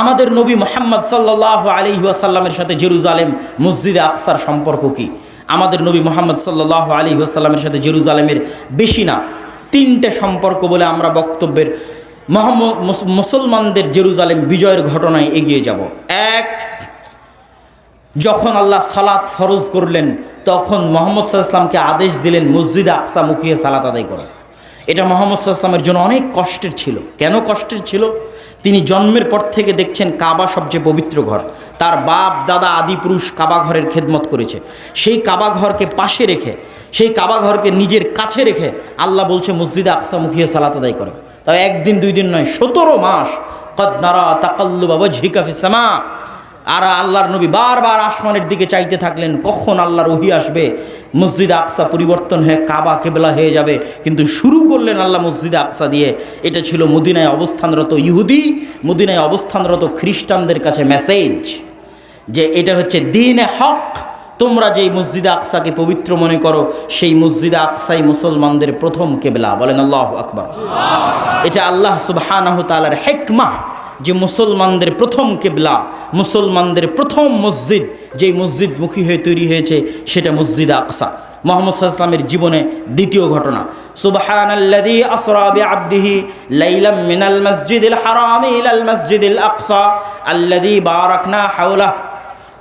আমাদের নবী মোহাম্মদ সাল্লাহ আলী ওয়াসাল্লামের সাথে জেরুজালেম মসজিদে আকসার সম্পর্ক কি? আমাদের নবী মোহাম্মদ সাল্লাহ আলী ওয়াসাল্লামের সাথে জেরুজালেমের বেশি না। তিনটে সম্পর্ক বলে আমরা বক্তব্যের মুসলমানদের জেরুজালেম বিজয়ের ঘটনায় এগিয়ে যাব। এক, যখন আল্লাহ সালাত ফরজ করলেন, তখন মোহাম্মদ সাল্লামকে আদেশ দিলেন মসজিদে আকসা মুখিয়ে সালাত আদায় করো। এটা মোহাম্মদ সাল্লামের জন্য অনেক কষ্টের ছিল। কেন কষ্টের ছিল? তিনি জন্মের পর থেকে দেখছেন কাবা সবচেয়ে পবিত্র ঘর। তার বাপ, দাদা আদি পুরুষ কাবা ঘরের খেদমত করেছে। সেই কাবা ঘরকে পাশে রেখে, সেই কাবা ঘরকে নিজের কাছে রেখে আল্লাহ বলছে, মসজিদে আকসা মুখিয়ে সালাত আদায় করে। তবে একদিন, দুই দিন নয়, সতেরো মাস কদনারা তাকাল্লু বাবা ঝিকাফিসামা আর আল্লাহর নবী বারবার আসমানের দিকে চাইতে থাকলেন, কখন আল্লাহর ওহি আসবে? মসজিদ আকসা পরিবর্তন হয়ে কাবা কেবলা হয়ে যাবে। কিন্তু শুরু করলেন আল্লাহ মসজিদ আকসা দিয়ে। এটা ছিল মদিনায় অবস্থানরত ইহুদি, মদিনায় অবস্থানরত খ্রিস্টানদের কাছে মেসেজ যে এটা হচ্ছে দিনে হক। তোমরা যেই মসজিদে আকসাকে পবিত্র মনে করো, সেই মসজিদে আকসাই মুসলমানদের প্রথম কেবলা। বলেন আল্লাহ আকবর। এটা আল্লাহ সুবহানাহু তাআলার হেকমা। যে মুসলমানদের প্রথম কেবলা, মুসলমানদের প্রথম মসজিদ, যেই মসজিদ মুখী হয়ে তৈরি হয়েছে, সেটা মসজিদ আকসা। মোহাম্মদ সাল্লামের জীবনে দ্বিতীয় ঘটনা। সুবহানাল্লাযী মিনাল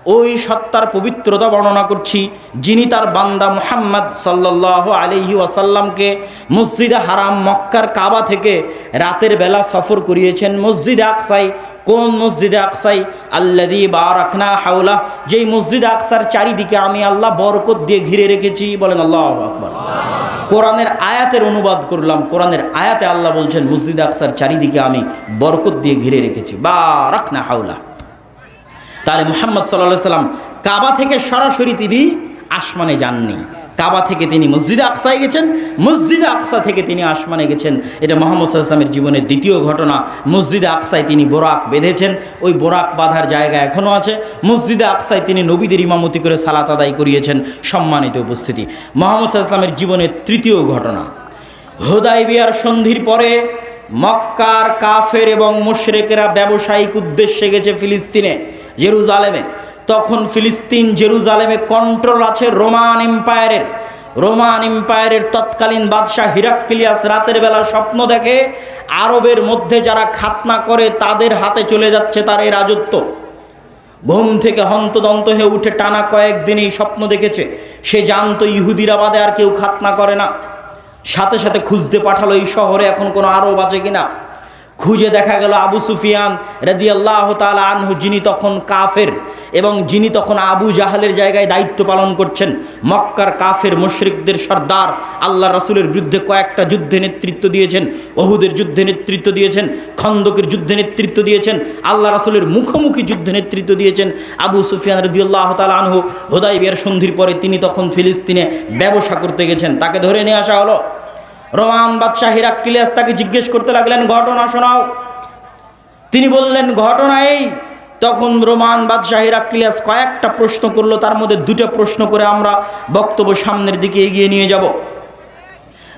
ওই সত্তার পবিত্রতা বর্ণনা করছি, যিনি তার বান্দা মুহাম্মদ সাল্লাহ আলহি ওয়াসাল্লামকে মসজিদে হারাম মক্কার কাবা থেকে রাতের বেলা সফর করিয়েছেন। মসজিদে আকসাই, কোন মসজিদে আকসাই? আল্লাদি বা রাখনা হাওলা যেই মসজিদে আকসার চারিদিকে আমি আল্লাহ বরকত দিয়ে ঘিরে রেখেছি। বলেন আল্লাহ আকবর। কোরআনের আয়াতের অনুবাদ করলাম, কোরআনের আয়াতে আল্লাহ বলছেন, মসজিদে আকসার চারিদিকে আমি বরকত দিয়ে ঘিরে রেখেছি। বা রাখনা হাওলা তাহলে মোহাম্মদ সাল্লাহ সাল্লাম কাবা থেকে সরাসরি তিনি আসমানে যাননি। কাবা থেকে তিনি মসজিদে আকসায় গেছেন, মসজিদে আকসা থেকে তিনি আসমানে গেছেন। এটা মোহাম্মদ সাল্লামের জীবনের দ্বিতীয় ঘটনা। মসজিদে আকসায় তিনি বোরাক বেঁধেছেন, ওই বোরাক বাঁধার জায়গা এখনও আছে। মসজিদে আকসায় তিনি নবীদের ইমামতি করে সালাত আদায় করিয়েছেন, সম্মানিত উপস্থিতি। মোহাম্মদ সাল্লামের জীবনের তৃতীয় ঘটনা। হোদাই বিয়ার সন্ধির পরে মক্কার কাফের এবং মুশরেকেরা ব্যবসায়িক উদ্দেশ্যে গেছে ফিলিস্তিনে। জেরুজালেমে। তখন ফিলিস্তিন জেরুজালেমে কন্ট্রোল আছে রোমান এম্পায়ারের। রোমান এম্পায়ারের তৎকালীন বাদশাহ হিরাক্কিলিয়াস রাতের বেলা স্বপ্ন দেখে, আরবের মধ্যে যারা খাতনা করে তাদের হাতে চলে যাচ্ছে তার এই রাজত্ব। ঘুম থেকে হন্তদন্ত হয়ে উঠে টানা কয়েকদিন এই স্বপ্ন দেখেছে। সে জানতো ইহুদিরা বাদে আর কেউ খাতনা করে না। সাথে সাথে খুঁজতে পাঠালো এই শহরে এখন কোনো আরব আছে কিনা। খুঁজে দেখা গেল আবু সুফিয়ান রাজি আল্লাহ তালা আনহু, যিনি তখন কাফের এবং যিনি তখন আবু জাহালের জায়গায় দায়িত্ব পালন করছেন। মক্কার কাফের মুশরিকদের সর্দার আল্লাহ রাসুলের বিরুদ্ধে কয়েকটা যুদ্ধে নেতৃত্ব দিয়েছেন অহুদের যুদ্ধে নেতৃত্ব দিয়েছেন, খন্দকের যুদ্ধে নেতৃত্ব দিয়েছেন আল্লাহ রাসুলের মুখোমুখি যুদ্ধে নেতৃত্ব দিয়েছেন আবু সুফিয়ান রদি আল্লাহ তালা আনহু। হোদাই বিয়ার সন্ধির পরে তিনি তখন ফিলিস্তিনে ব্যবসা করতে গেছেন। তাকে ধরে নিয়ে আসা হলো। রোমান বাদশাহ হিরাক্কিলিয়াস তাকে জিজ্ঞেস করতে লাগলেন, ঘটনা শোনাও। তিনি বললেন, ঘটনা এই। তখন রোমান বাদশাহ হিরাক্কিলিয়াস কয়েকটা প্রশ্ন করল, তার মধ্যে দুটো প্রশ্ন করে আমরা বক্তব্য সামনের দিকে এগিয়ে নিয়ে যাব।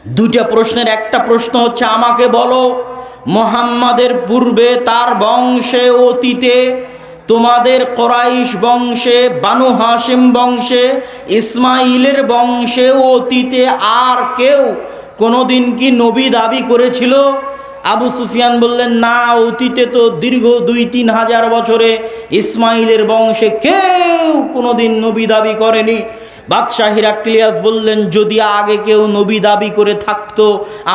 দুটা প্রশ্নের একটা প্রশ্ন হচ্ছে, আমাকে বলো, মোহাম্মদের পূর্বে তার বংশে, অতীতে তোমাদের কোরাইশ বংশে, বানু হাসিম বংশে ইসমাইলের বংশে, অতীতে আর কেউ কোনোদিন কি নবী দাবি করেছিল? আবু সুফিয়ান বললেন, না, অতীতে তো দীর্ঘ দুই, তিন হাজার বছরে ইসমাইলের বংশে কেউ কোনো দিন নবী দাবি করেনি। বাদশাহ হিরাক্লিয়াস বললেন, যদি আগে কেউ নবী দাবি করে থাকতো,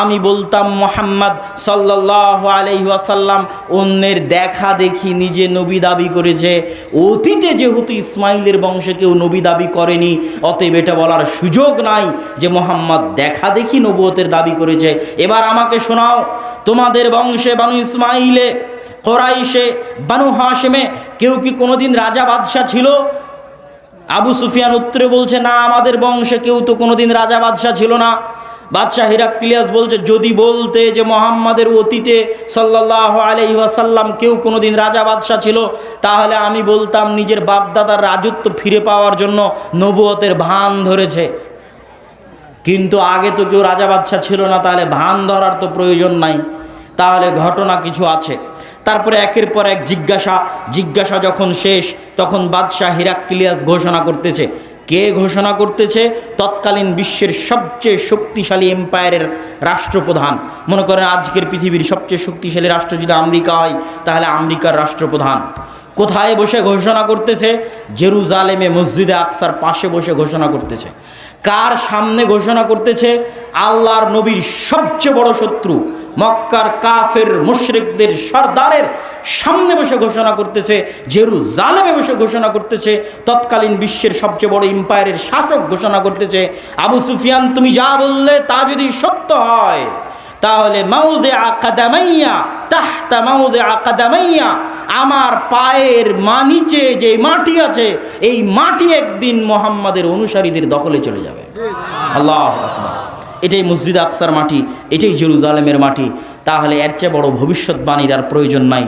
আমি বলতাম, মোহাম্মদ সাল্লাহ আলহিহাসাল্লাম অন্যের দেখা দেখি নিজে নবী দাবি করেছে। অতীতে যেহেতু ইসমাইলের বংশে কেউ নবী দাবি করেনি, অতএব এটা বলার সুযোগ নাই যে মোহাম্মদ দেখা দেখি নবুয়তের দাবি করেছে। এবার আমাকে শোনাও, তোমাদের বংশে বানু ইসমাইলে, কোরাইশে, বানু হাসেমে কেউ কি কোনোদিন রাজা বাদশাহ ছিল? আবু সুফিয়ান উত্তরে বলছে, না, আমাদের বংশে কেউ তো কোনোদিন রাজা বাদশাহ ছিল না। বাদশাহ হিরাক্লিয়াস বলছে, যদি বলতে যে মোহাম্মদের অতীতে সাল্লাহ আলহি ওয়াসাল্লাম কেউ কোনোদিন রাজা বাদশাহ ছিল, তাহলে আমি বলতাম নিজের বাপদাদার রাজত্ব ফিরে পাওয়ার জন্য নবুয়তের ভান ধরেছে। কিন্তু আগে তো কেউ রাজা বাদশাহ ছিল না, তাহলে ভান ধরার তো প্রয়োজন নাই। তাহলে ঘটনা কিছু আছে। তারপরে একের পর এক জিজ্ঞাসা জিজ্ঞাসা যখন শেষ, তখন বাদশাহ হিরাক্কিলিয়াস ঘোষণা করতেছে। কে ঘোষণা করতেছে? তৎকালীন বিশ্বের সবচেয়ে শক্তিশালী এম্পায়ারের রাষ্ট্রপ্রধান। মনে করেন আজকের পৃথিবীর সবচেয়ে শক্তিশালী রাষ্ট্র যদি আমেরিকা হয়, তাহলে আমেরিকার রাষ্ট্রপ্রধান। কোথায় বসে ঘোষণা করতেছে? জেরুজালেমে মসজিদে আকসার পাশে বসে ঘোষণা করতেছে। কার সামনে ঘোষণা করতেছে? আল্লাহর নবীর সবচেয়ে বড় শত্রু। মক্কার কাফের মুশরিকদের সর্দারের সামনে বসে ঘোষণা করতেছে, জেরুজালেমে বসে ঘোষণা করতেছে, তৎকালীন বিশ্বের সবচেয়ে বড় এম্পায়ারের শাসক ঘোষণা করতেছে, আবু সুফিয়ান, তুমি যা বললে তা যদি সত্য হয়, তাহলে মাউদে আকাদামাইয়া তাহতা মাউদে আকাদামাইয়া আমার পায়ের মা নিচে যে মাটি আছে, এই মাটি একদিন মোহাম্মদের অনুসারীদের দখলে চলে যাবে আল্লাহ আকবার। এটাই মসজিদ আফসার মাটি, এটাই জেরুজালেমের মাটি। তাহলে এর চেয়ে বড় ভবিষ্যৎবাণীর আর প্রয়োজন নাই।